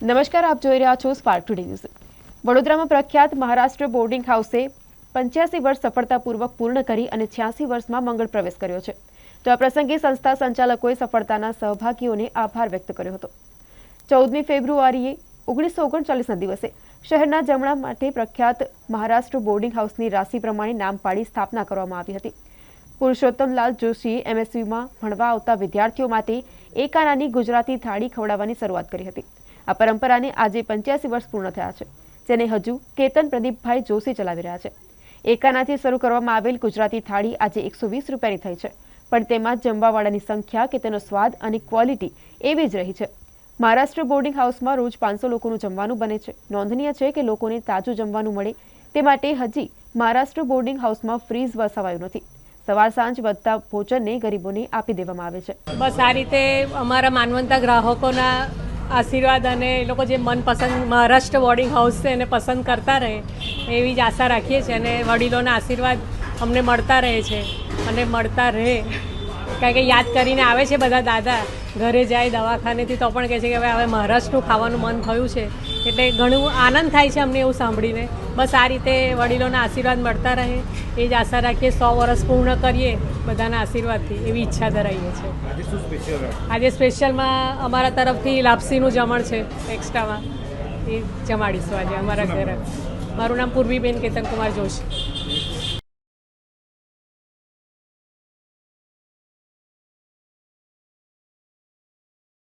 નમસ્કાર, આપ જોઈ રહ્યા છો સ્પાર્ક ટુડે ન્યૂઝ વડોદરામાં પ્રખ્યાત મહારાષ્ટ્ર બોર્ડિંગ હાઉસે પંચ્યાસી વર્ષ સફળતાપૂર્વક પૂર્ણ કરી અને છ્યાસી વર્ષમાં મંગળ પ્રવેશ કર્યો છે. તો આ પ્રસંગે સંસ્થા સંચાલકોએ સફળતાના સહભાગીઓને આભાર વ્યક્ત કર્યો હતો. ચૌદમી ફેબ્રુઆરીએ ઓગણીસો ઓગણચાલીસના દિવસે શહેરના જમણા માટે પ્રખ્યાત મહારાષ્ટ્ર બોર્ડિંગ હાઉસની રાશિ પ્રમાણે નામ પાડી સ્થાપના કરવામાં આવી હતી. પુરુષોત્તમલાલ જોશીએ એમએસયુમાં ભણવા આવતા વિદ્યાર્થીઓ માટે એક આનાની ગુજરાતી થાળી ખવડાવવાની શરૂઆત કરી હતી. આ પરંપરાને આજે પંચ્યાસી વર્ષ પૂર્ણ થયા છે, જેને હજુ કેતન પ્રદીપભાઈ જોશી ચલાવી રહ્યા છે. એકાનાથી શરૂ કરવામાં આવેલ ગુજરાતી થાળી આજે એકસો વીસ રૂપિયાની થઈ છે, પણ તેમાં જમવાવાળાની સંખ્યા કે તેનો સ્વાદ અને ક્વોલિટી એવી જ રહી છે. મહારાષ્ટ્ર બોર્ડિંગ હાઉસમાં રોજ પાંચસો લોકોનું જમવાનું બને છે. નોંધનીય છે કે લોકોને તાજું જમવાનું મળે તે માટે હજી મહારાષ્ટ્ર બોર્ડિંગ હાઉસમાં ફ્રીઝ વસાવાયું નથી. સવાર સાંજ વધતા ભોજનને ગરીબોને આપી દેવામાં આવે છે. બસ આ રીતે અમારા માનવંતા ગ્રાહકોના આશીર્વાદ અને એ લોકો જે મનપસંદ મહારાષ્ટ્ર બોર્ડિંગ હાઉસ છે એને પસંદ કરતા રહે, એવી જ આશા રાખીએ છીએ અને વડીલોના આશીર્વાદ અમને મળતા રહે છે અને મળતા રહે. કારણ કે યાદ કરીને આવે છે બધા દાદા ઘરે જાય દવાખાનેથી તો પણ કહે છે કે હવે હવે મહારાષ્ટ્રનું ખાવાનું મન થયું છે. એટલે ઘણું આનંદ થાય છે અમને એવું સાંભળીને. બસ આ રીતે વડીલોના આશીર્વાદ મળતા રહે. એ જ આશા રાખીએ સો વર્ષ પૂર્ણ કરીએ બધાના આશીર્વાદથી. એવી ઈચ્છા ધરાવીએ છીએ. આજે આજે સ્પેશિયલમાં અમારા તરફથી લાપસીનું જમણ છે એક્સ્ટ્રામાં એ જમાડીશું આજે અમારા ઘરે. મારું નામ પૂર્વીબેન કેતનકુમાર જોશી.